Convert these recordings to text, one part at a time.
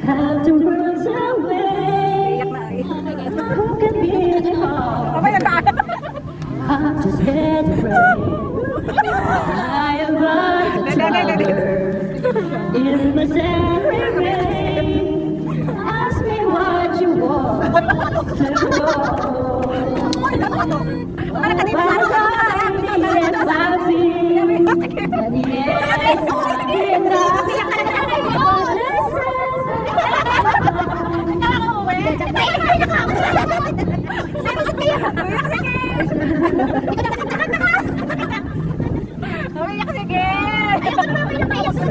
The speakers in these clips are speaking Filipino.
Have to run away. Who can be the. I'm just here to pray. I am but a child in the Saturday rain. Ask me what you want to din Well, sa I need coffee. And yes, I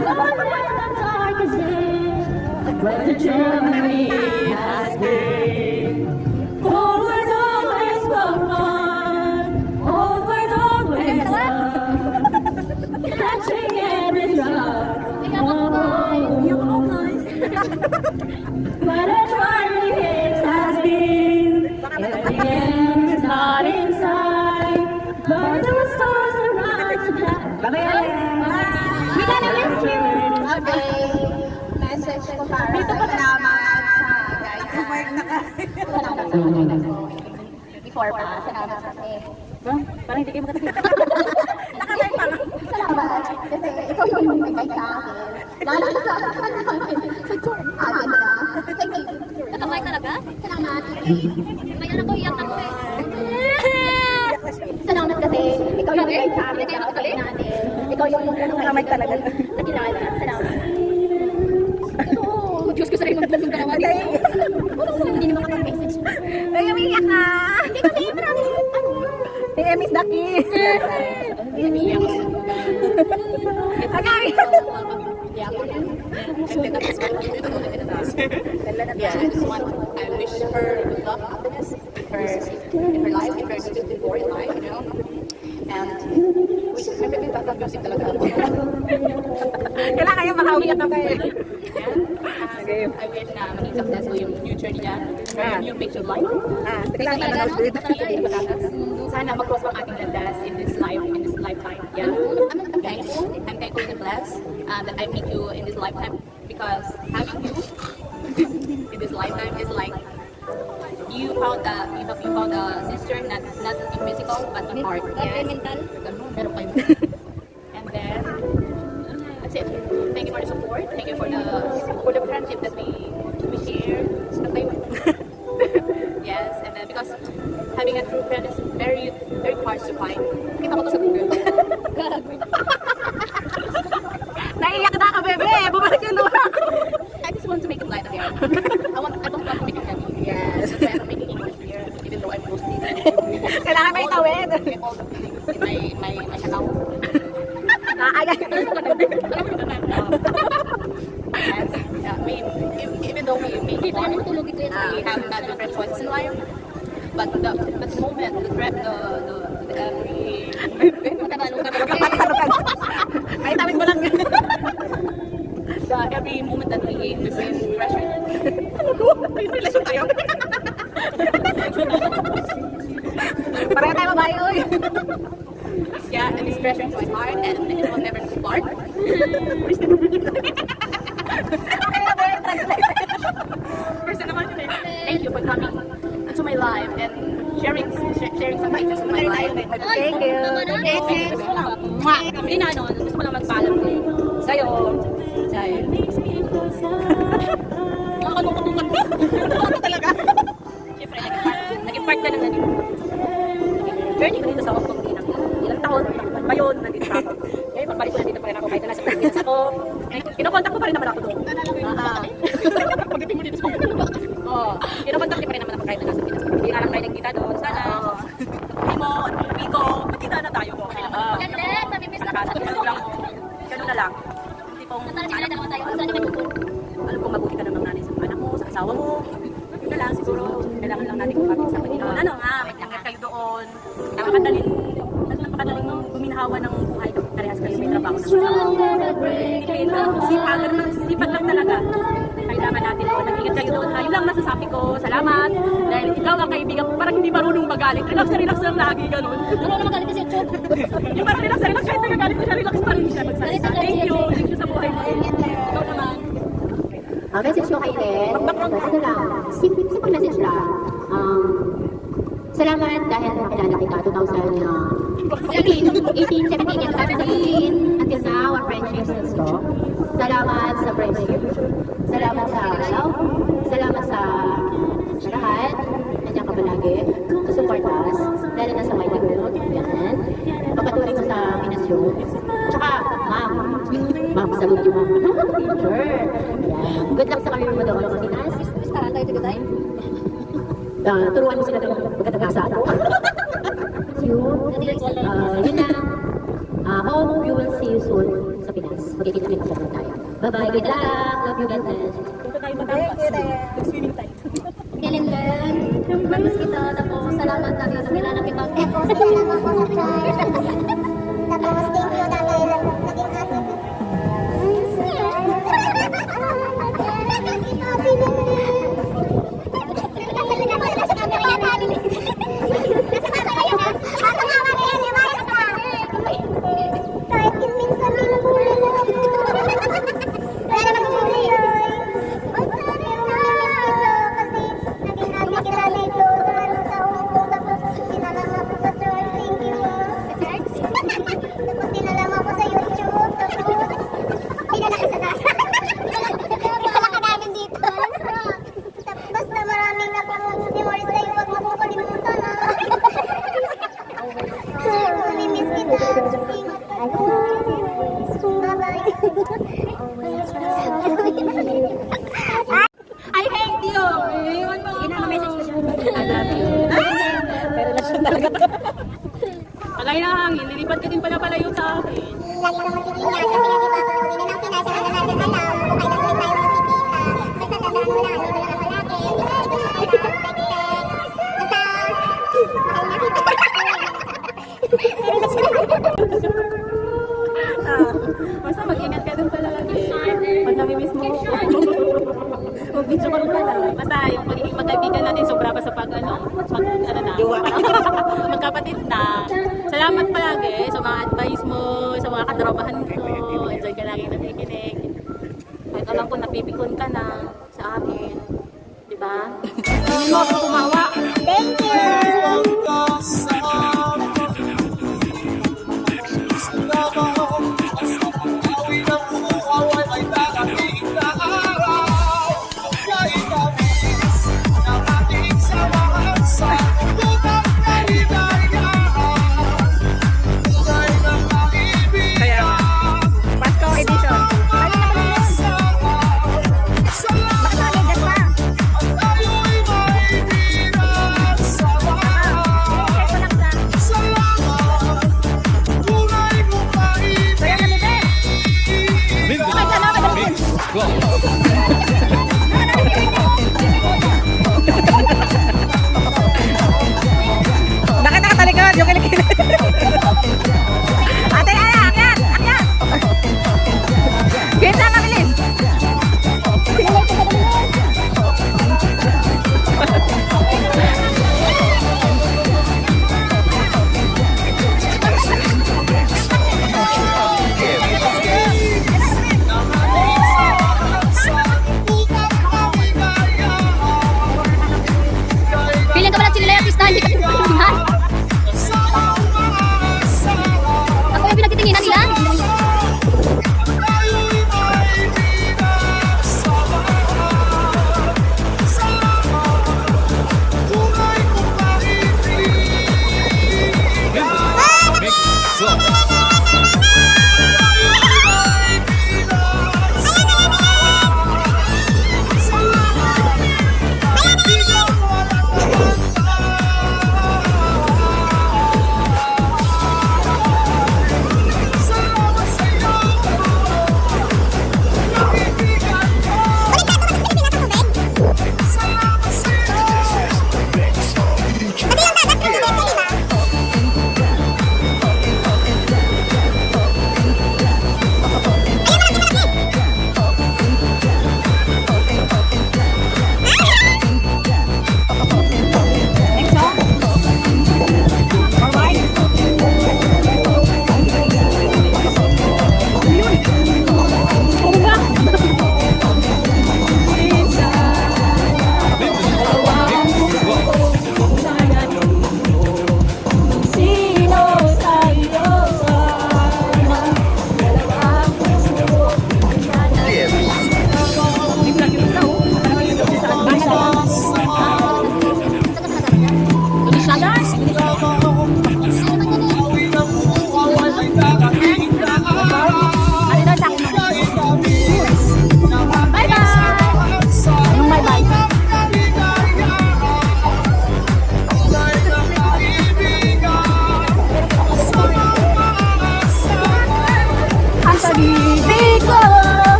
day. I love when the dark is in. When the journey has been. Forward always forward, onward always up. Catching every drop. Oh, But a journey it has been. In the end, it's not inside. But the stars around tonight. We gotta miss you. Okay. Message ko para Dito pa salamat sa guys. Kumain na ka. Before pa, salamat kasi. Parang hindi kayo makatagal. Nakamain pa. Salamat. Kasi ikaw yung nag-guide sa akin. Lalo sa akin. Sa tour akin na. Thank talaga? Salamat. May anak ko iyak ako eh. Salamat kasi ikaw yung nag-guide sa amin. Ikaw yung unang talaga. nakilala. Salamat. Oo, Diyos ko sa rin magbulong ka naman. Hindi naman ako message. Ay, umiyak ka. Hindi kasi marami. Ano? Eh, Miss Ducky. Agay. I wish her good luck, happiness in her, in her life, in her board in life, you know. And wish, may may batang music talaga ako. Kailangan yung makaumiyak na tayo. And uh, I wish na maging successful yung future niya, or yung new picture life. Ah, kailangan talaga sana mag-cross in this life, in this lifetime. Yeah. I'm thankful, I'm thankful and blessed uh, that I meet you in this lifetime because having you in this lifetime is like you found a you, you found a sister not not in physical but in heart. Yes. mental. Meron kayo. Having a true friend is very very hard to find. Kita ko to sa Google. Naiiyak na ka, bebe. Bumalik yung luha. I just want to make it light again. I want I don't want to make it heavy. Yes. That's why I'm making English here, even though I'm mostly Kailangan may tawid. Get all the feelings in my my my account. Naagay. Yes. Yeah, we, even though we ito yan. we have had different choices in life, but the, but the moment, the threat, the, the, the every, Matagalong ka Huwag kang patarukad. May tawid mo lang. the every moment that we, we feel pressure, Ano to? May relasyon tayo. Pareho tayo babae, oy. yeah, and this pressure is my heart, and it will never depart. Person naman yun eh. Thank you for coming into my life and sharing sharing some pictures of my life. Thank Mwah! Hindi na ano, gusto ko lang magpaalam ko. Sa'yo. Sa'yo. Mga kanungkutungan ko. Ano talaga? Siyempre, naging part, ka na naging journey ko dito sa Hong Kong din ang ilang taon pa yun, nandito ako. Ngayon, pagbalik ko nandito pa rin ako kahit na nasa Pilipinas ako. Kinokontak ko pa rin naman ako doon. Ah, Pagdating mo dito sa Hong Kong. Oo. Kinokontak niya pa rin naman ako kahit na nasa Pilipinas. Hindi na lang tayo nagkita doon. Sana, lakad. Ganun lang. Ganun na lang. Hindi pong... Saan na tayo? Saan na Alam kong mabuti ka ng mga nanay sa anak mo, sa asawa mo. Yun na lang siguro. Kailangan lang natin kapag sa Panginoon. Ano nga, may tanggap kayo doon. Napakadaling, napakadaling mong guminhawa ng buhay kapag parehas kayo may trabaho na. ng asawa. Sipag, sipag lang talaga. Kailangan natin doon. Nag-ingat kayo doon. Ayun lang masasabi ko. Salamat. Dahil ikaw ang kaibigan ko. Parang hindi marunong magalit. Relax na relax lang lagi, ganun. Ano naman galit si Chok? Yung parang relax na relax. Kahit nagagalit ko siya, relax pa rin siya. Magsalita. Thank you. Thank you sa buhay mo. Ikaw naman. Ang message ko kay Len, ano lang, simple, simple message lang. Um, salamat dahil nakilala kita 2018, 18, 17, and 17, until now, our friendship still strong. Salamat sa friendship. Salamat sa love. Salamat sa sa lahat. Nandiyan ka palagi. To support us. Lalo na sa Mighty World. Yan. Papatuloy mo sa Pinasyon. Tsaka, ma'am. Ma'am, salute you, ma'am. Teacher. Good luck sa kami mo doon sa Pinas. Gustahan tayo to tayo. Uh, turuan mo sila ng pagkatagasa. Uh, yun na. Uh, hope you will see you soon sa Pinas. Magkikita-kita sa tayo. Bye-bye. Good luck. Love you. God bless. Punta tayo magampas. Swimming tayo. Kailan din. Namiss kita. Tapos salamat na kita. Kilala mo ko sa church. Napipikon ka na sa akin. Di ba? Hindi mo ako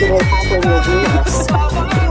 que não está com